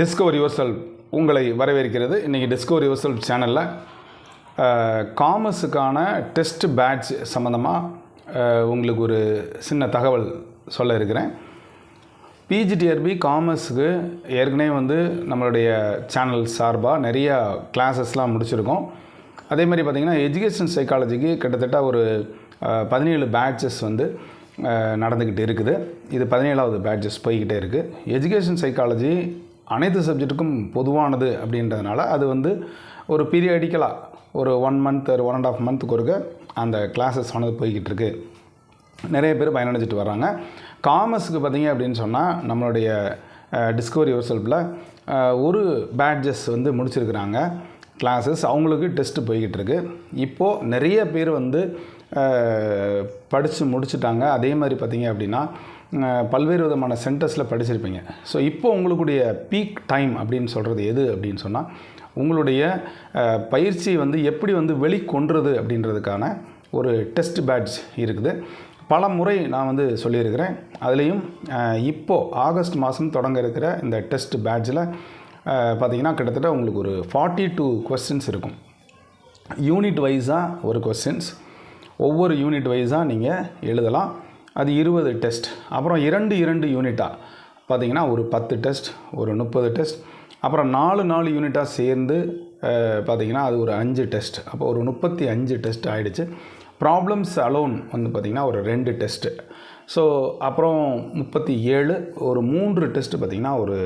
Discover your self உங்களை வரவேற்கிறது. இன்றைக்கி டிஸ்கவர் யுவர் செல்ஃப் சேனலில் காமர்ஸுக்கான டெஸ்ட் பேட்ச் சம்மந்தமாக உங்களுக்கு ஒரு சின்ன தகவல் சொல்ல இருக்கிறேன். பிஜிடிஆர்பி காமர்ஸுக்கு ஏற்கனவே வந்து நம்மளுடைய சேனல் சார்பாக நிறையா கிளாஸஸ்லாம் முடிச்சிருக்கோம். அதே மாதிரி பார்த்திங்கன்னா எஜுகேஷன் சைக்காலஜிக்கு கிட்டத்தட்ட ஒரு பதினேழு பேட்சஸ் வந்து நடந்துக்கிட்டு இருக்குது. இது பதினேழாவது பேட்சஸ் போய்கிட்டே இருக்குது எஜுகேஷன் சைக்காலஜி அனைத்து சப்ஜெக்ட்டுக்கும் பொதுவானது அப்படின்றதுனால அது வந்து ஒரு பீரியடிக்கலாக ஒரு ஒன் மந்த் ஒரு ஒன் அண்ட் ஆஃப் மந்த்துக்கு ஒருக்க அந்த கிளாஸஸ் ஆனது போய்கிட்டு இருக்கு நிறைய பேர் பயனடைஞ்சிட்டு வர்றாங்க. காமர்ஸுக்கு பார்த்தீங்க அப்படின்னு சொன்னால் நம்மளுடைய டிஸ்கவரி யுவர் செல்ஃபில் ஒரு பேட்ஜஸ் வந்து முடிச்சிருக்கிறாங்க. கிளாஸஸ் அவங்களுக்கு டெஸ்ட்டு போய்கிட்டு இருக்கு இப்போது நிறைய பேர் வந்து படித்து முடிச்சுட்டாங்க. அதே மாதிரி பார்த்தீங்க அப்படின்னா பல்வேறு விதமான சென்டர்ஸில் படிச்சிருப்பீங்க. ஸோ இப்போ உங்களுடைய பீக் டைம் அப்படின்னு சொல்கிறது எது அப்படின்னு சொன்னால் உங்களுடைய பயிற்சி வந்து எப்படி வந்து வெளிக்கொன்றது அப்படின்றதுக்கான ஒரு டெஸ்ட் பேட்ச் இருக்குது. பல முறை நான் வந்து சொல்லியிருக்கிறேன். அதுலேயும் இப்போது ஆகஸ்ட் மாதம் தொடங்க இருக்கிற இந்த டெஸ்ட் பேட்சில் பார்த்தீங்கன்னா கிட்டத்தட்ட உங்களுக்கு ஒரு ஃபார்ட்டி டூ கொஸ்டின்ஸ் இருக்கும். யூனிட் வைஸாக ஒரு கொஸ்டின்ஸ் ஒவ்வொரு யூனிட் வைஸாக நீங்கள் எழுதலாம். அது இருபது டெஸ்ட். அப்புறம் இரண்டு இரண்டு யூனிட்டாக பார்த்தீங்கன்னா ஒரு பத்து டெஸ்ட் ஒரு முப்பது டெஸ்ட். அப்புறம் நாலு நாலு யூனிட்டாக சேர்ந்து பார்த்திங்கன்னா பார்த்தீங்கன்னா அது ஒரு அஞ்சு டெஸ்ட். அப்போ ஒரு முப்பத்தி அஞ்சு டெஸ்ட் ஆகிடுச்சு ப்ராப்ளம்ஸ் அலோன் வந்து பார்த்திங்கன்னா ஒரு ரெண்டு டெஸ்ட்டு ஸோ அப்புறம் முப்பத்தி ஏழு ஒரு மூன்று டெஸ்ட்டு பார்த்திங்கன்னா ஒரு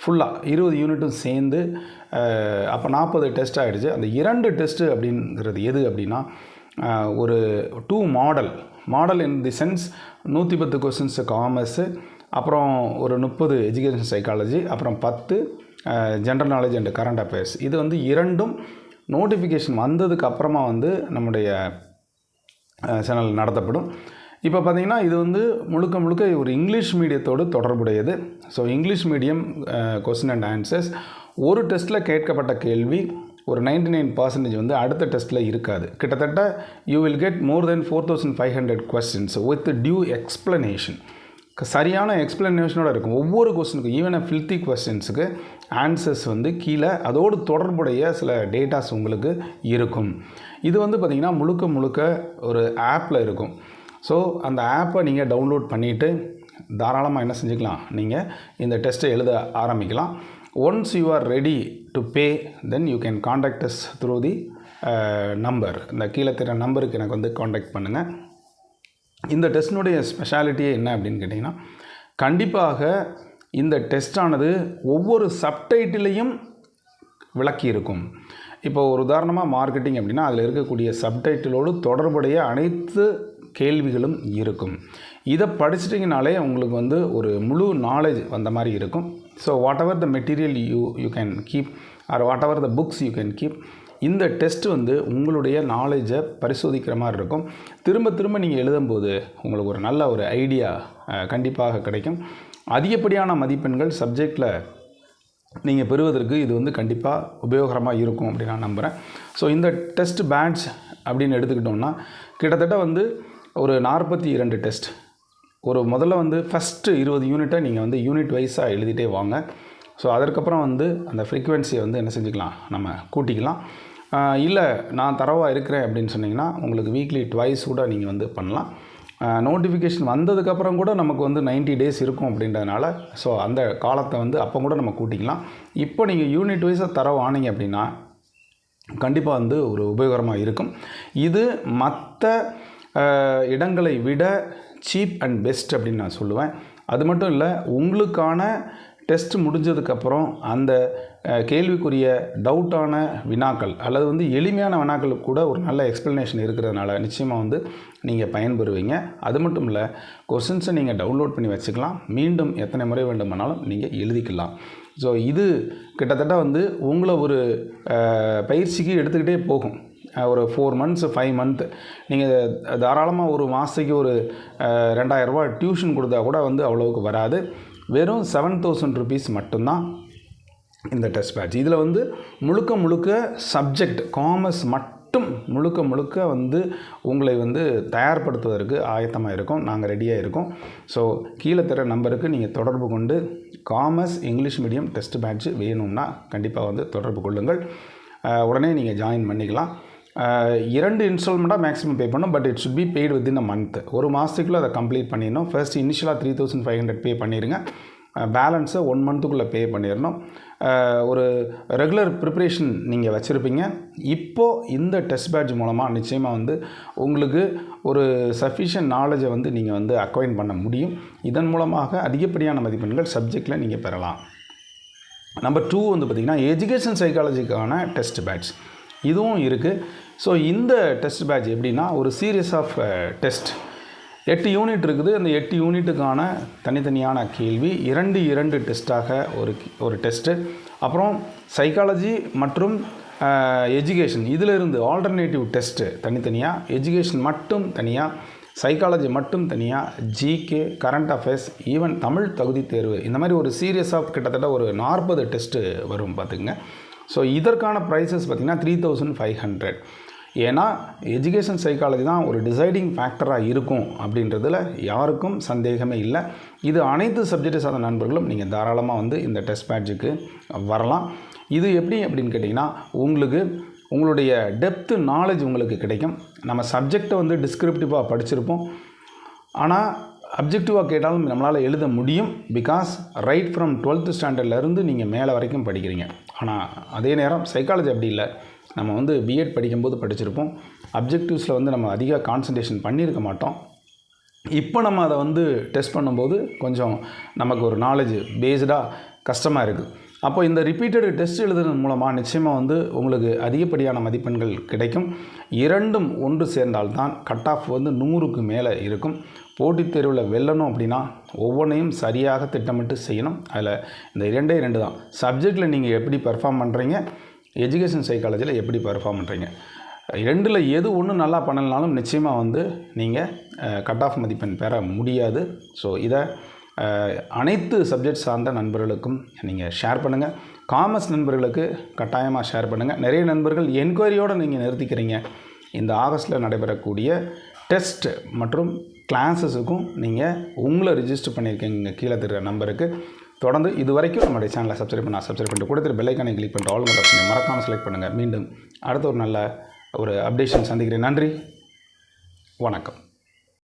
ஃபுல்லாக இருபது யூனிட்டும் சேர்ந்து அப்போ நாற்பது டெஸ்ட் ஆகிடுச்சு அந்த இரண்டு டெஸ்ட்டு அப்படிங்கிறது எது அப்படின்னா ஒரு two model model in the sense நூற்றி பத்து கொஸ்டின்ஸு காமர்ஸு அப்புறம் ஒரு முப்பது எஜுகேஷன் சைக்காலஜி அப்புறம் பத்து general knowledge and current affairs இது வந்து இரண்டும் நோட்டிஃபிகேஷன் வந்ததுக்கு அப்புறமா வந்து நம்முடைய சேனல் நடத்தப்படும். இப்போ பார்த்தீங்கன்னா இது வந்து முழுக்க முழுக்க ஒரு இங்கிலீஷ் மீடியத்தோடு தொடர்புடையது. So English medium question and answers ஒரு டெஸ்ட்டில் கேட்கப்பட்ட கேள்வி ஒரு 99% நைன் பர்சன்டேஜ் வந்து அடுத்த டெஸ்ட்டில் இருக்காது. கிட்டத்தட்ட you will get more than four thousand five hundred questions with due explanation சரியான எக்ஸ்ப்ளனேஷனோட இருக்கும். ஒவ்வொரு கொஸ்டினுக்கும் ஈவன் ஃபில்த்தி கொஸ்டின்ஸுக்கு ஆன்சர்ஸ் வந்து கீழே அதோடு தொடர்புடைய சில டேட்டாஸ் உங்களுக்கு இருக்கும். இது வந்து பார்த்திங்கன்னா முழுக்க முழுக்க ஒரு ஆப்பில் இருக்கும். ஸோ அந்த ஆப்பை நீங்கள் டவுன்லோட் பண்ணிவிட்டு தாராளமாக என்ன செஞ்சுக்கலாம்? நீங்கள் இந்த டெஸ்ட்டை எழுத ஆரம்பிக்கலாம். Once you are ready to pay then you can contact us through the number இந்த கீழே தெரிய நம்பருக்கு எனக்கு வந்து காண்டாக்ட் பண்ணுங்கள் இந்த டெஸ்டினுடைய ஸ்பெஷாலிட்டியே என்ன அப்படின்னு கேட்டிங்கன்னா கண்டிப்பாக இந்த டெஸ்டானது ஒவ்வொரு சப்டைட்டிலையும் விளக்கி இருக்கும். இப்போ ஒரு உதாரணமாக மார்க்கெட்டிங் அப்படின்னா அதில் இருக்கக்கூடிய சப்டைட்டிலோடு தொடர்புடைய அனைத்து கேள்விகளும் இருக்கும். இதை படிச்சிட்டிங்கனாலே உங்களுக்கு வந்து ஒரு முழு நாலேஜ் வந்த மாதிரி இருக்கும். So whatever the material you you can keep or whatever the books you can keep இந்த டெஸ்ட் வந்து உங்களுடைய நாலேஜை பரிசோதிக்கிற மாதிரி இருக்கும். திரும்ப திரும்ப நீங்கள் எழுதும்போது உங்களுக்கு ஒரு நல்ல ஒரு ஐடியா கண்டிப்பாக கிடைக்கும். அதிகப்படியான மதிப்பெண்கள் சப்ஜெக்டில் நீங்கள் பெறுவதற்கு இது வந்து கண்டிப்பாக உபயோகரமாக இருக்கும் அப்படின்னு நான் நம்புகிறேன் ஸோ இந்த டெஸ்ட் பேட்ச் அப்படின்னு எடுத்துக்கிட்டோம்னா கிட்டத்தட்ட வந்து ஒரு நாற்பத்தி இரண்டு டெஸ்ட் ஒரு முதல்ல வந்து ஃபஸ்ட்டு இருபது யூனிட்டை நீங்கள் வந்து யூனிட் வைஸாக எழுதிட்டே வாங்க. ஸோ அதற்கப்புறம் வந்து அந்த ஃப்ரீக்குவென்சியை வந்து என்ன செஞ்சுக்கலாம்? நம்ம கூட்டிக்கலாம். இல்லை நான் தரவாக இருக்கிறேன் அப்படின்னு சொன்னிங்கன்னா உங்களுக்கு வீக்லி ட்வைஸ் கூட நீங்கள் வந்து பண்ணலாம். நோட்டிஃபிகேஷன் வந்ததுக்கப்புறம் கூட நமக்கு வந்து 90 டேஸ் இருக்கும் அப்படின்றதுனால ஸோ அந்த காலத்தை வந்து அப்போ கூட நம்ம கூட்டிக்கலாம். இப்போ நீங்கள் யூனிட் வைஸாக தரவு ஆனீங்க அப்படின்னா கண்டிப்பாக வந்து ஒரு உபயோகரமாக இருக்கும். இது மற்ற இடங்களை விட சீப் அண்ட் பெஸ்ட் அப்படின்னு நான் சொல்லுவேன். அது மட்டும் இல்லை உங்களுக்கான டெஸ்ட் முடிஞ்சதுக்கப்புறம் அந்த கேள்விக்குரிய டவுட்டான வினாக்கள் அல்லது வந்து எளிமையான வினாக்களுக்கு கூட ஒரு நல்ல எக்ஸ்ப்ளனேஷன் இருக்கிறதுனால நிச்சயமாக வந்து நீங்கள் பயன்பெறுவீங்க. அது மட்டும் இல்லை கொஸ்டின்ஸை நீங்கள் டவுன்லோட் பண்ணி வச்சுக்கலாம். மீண்டும் எத்தனை முறை வேண்டுமானாலும் நீங்கள் எழுதிக்கலாம். ஸோ இது கிட்டத்தட்ட வந்து உங்களை ஒரு பயிற்சிக்கு எடுத்துக்கிட்டே போகும். ஒரு ஃபோர் மந்த்ஸ் ஃபைவ் மந்த் நீங்கள் தாராளமாக ஒரு மாதத்துக்கு ஒரு ரெண்டாயிரரூபா டியூஷன் கொடுத்தா கூட வந்து அவ்வளோவுக்கு வராது. வெறும் செவன் தௌசண்ட் ருபீஸ் மட்டும்தான் இந்த டெஸ்ட் பேட்ச் இதில் வந்து முழுக்க முழுக்க சப்ஜெக்ட் காமர்ஸ் மட்டும் மட்டும் முழுக்க முழுக்க வந்து உங்களை வந்து தயார்படுத்துவதற்கு ஆயத்தமாக இருக்கும். நாங்கள் ரெடியாக இருக்கோம். ஸோ கீழே தர நம்பருக்கு நீங்கள் தொடர்பு கொண்டு commerce English medium test batch வேணும்னா கண்டிப்பாக வந்து தொடர்பு கொள்ளுங்கள். உடனே நீங்கள் ஜாயின் பண்ணிக்கலாம். இரண்டு இன்ஸ்டால்மெண்ட்டாக மேக்ஸிமம் பே பண்ணணும் but it should be paid within a month ஒரு மாதத்துக்குள்ளே அதை கம்ப்ளீட் பண்ணிடணும். ஃபர்ஸ்ட் இனிஷியலாக three thousand five hundred pay பண்ணிடுங்க பேலன்ஸை ஒன் மந்த்துக்குள்ளே பே பண்ணிடணும். ஒரு ரெகுலர் ப்ரிப்ரேஷன் நீங்கள் வச்சுருப்பீங்க. இப்போது இந்த டெஸ்ட் பேட்ச் மூலமாக நிச்சயமாக வந்து உங்களுக்கு ஒரு சஃபிஷியன்ட் நாலேஜை வந்து நீங்கள் வந்து அக்வைன் பண்ண முடியும். இதன் மூலமாக அதிகப்படியான மதிப்பெண்கள் சப்ஜெக்டில் நீங்கள் பெறலாம். நம்பர் டூ வந்து பார்த்திங்கன்னா எஜுகேஷன் சைக்காலஜிக்கான டெஸ்ட் பேட்ச் இதுவும் இருக்குது ஸோ இந்த டெஸ்ட் பேட்ச் எப்படின்னா ஒரு சீரியஸ் ஆஃப் டெஸ்ட் எட்டு யூனிட் இருக்குது. அந்த எட்டு யூனிட்டுக்கான தனித்தனியான கேள்வி இரண்டு இரண்டு டெஸ்ட்டாக ஒரு ஒரு டெஸ்ட்டு அப்புறம் சைக்காலஜி மற்றும் uh, எஜுகேஷன் இதிலிருந்து ஆல்டர்னேட்டிவ் டெஸ்ட்டு தனித்தனியாக எஜுகேஷன் மட்டும் தனியாக சைக்காலஜி மட்டும் தனியாக GK current affairs even Tamil தகுதி தேர்வு. இந்த மாதிரி ஒரு சீரியஸ் ஆஃப் கிட்டத்தட்ட ஒரு நாற்பது டெஸ்ட்டு வரும் பார்த்துக்கங்க. ஸோ இதற்கான ப்ரைஸஸ் பார்த்திங்கன்னா த்ரீ தௌசண்ட் ஃபைவ் ஹண்ட்ரட் ஏன்னா எஜுகேஷன் சைக்காலஜி தான் ஒரு டிசைடிங் ஃபேக்டராக இருக்கும் அப்படின்றதுல யாருக்கும் சந்தேகமே இல்லை. இது அனைத்து சப்ஜெக்ட் சார்ந்த நண்பர்களும் நீங்கள் தாராளமாக வந்து இந்த டெஸ்ட் பேட்சுக்கு வரலாம். இது எப்படி அப்படின்னு கேட்டிங்கன்னா உங்களுக்கு உங்களுடைய டெப்த்து நாலேஜ் உங்களுக்கு கிடைக்கும். நம்ம சப்ஜெக்டை வந்து டிஸ்கிரிப்டிவாக படிச்சிருப்போம். ஆனால் அப்ஜெக்டிவாக கேட்டாலும் நம்மளால் எழுத முடியும் பிகாஸ் ரைட் ஃப்ரம் டுவெல்த்து ஸ்டாண்டர்ட்லேருந்து நீங்கள் மேலே வரைக்கும் படிக்கிறீங்க. ஆனால் அதே நேரம் சைக்காலஜி அப்படி இல்லை. நம்ம வந்து பிஎட் படிக்கும்போது படிச்சிருப்போம். அப்ஜெக்டிவ்ஸில் வந்து நம்ம அதிக கான்சன்ட்ரேஷன் பண்ணியிருக்க மாட்டோம். இப்போ நம்ம அதை வந்து டெஸ்ட் பண்ணும்போது கொஞ்சம் நமக்கு ஒரு நாலேஜ் பேஸ்டாக கஷ்டமாக இருக்குது அப்போ இந்த ரிப்பீட்டட் டெஸ்ட் எழுதுறது மூலமாக நிச்சயமாக வந்து உங்களுக்கு அதிகப்படியான மதிப்பெண்கள் கிடைக்கும். இரண்டும் ஒன்று சேர்ந்தால்தான் கட் ஆஃப் வந்து நூறுக்கு மேலே இருக்கும். போட்டித் தேர்வில் வெல்லணும் அப்படின்னா ஒவ்வொன்றையும் சரியாக திட்டமிட்டு செய்யணும். அதில் இந்த இரண்டே ரெண்டு தான். சப்ஜெக்டில் நீங்கள் எப்படி பெர்ஃபார்ம் பண்ணுறீங்க எஜுகேஷன் சைக்காலஜியில் எப்படி பெர்ஃபார்ம் பண்ணுறீங்க ரெண்டில் எது ஒன்று நல்லா பண்ணலனாலும் நிச்சயமாக வந்து நீங்கள் கட் ஆஃப் மதிப்பெண் பெற முடியாது. ஸோ இதை அனைத்து சப்ஜெக்ட் சார்ந்த நண்பர்களுக்கும் நீங்கள் ஷேர் பண்ணுங்கள் காமர்ஸ் நண்பர்களுக்கு கட்டாயமாக ஷேர் பண்ணுங்கள் நிறைய நண்பர்கள் என்கொயரியோடு நீங்கள் நிறுத்திக்கிறீங்க. இந்த ஆகஸ்ட்டில் நடைபெறக்கூடிய டெஸ்ட் மற்றும் கிளாஸஸுக்கும் நீங்கள் உங்களை ரிஜிஸ்டர் பண்ணியிருக்கீங்க கீழே தெரிகிற நம்பருக்கு தொடர்ந்து இது வரைக்கும் நம்மளுடைய சேனலை சப்ஸ்கிரைப் பண்ண சப்ஸ்கிரைப் பண்ணிட்டு கொடுத்துட்டு பெல்லைக்கானை கிளிக் பண்ணிட்டு ஆல் ஆப்ஷனை மறக்காமல் செலக்ட் பண்ணுங்கள் மீண்டும் அடுத்த ஒரு நல்ல ஒரு அப்டேஷன் சந்திக்கிறேன். நன்றி. வணக்கம்.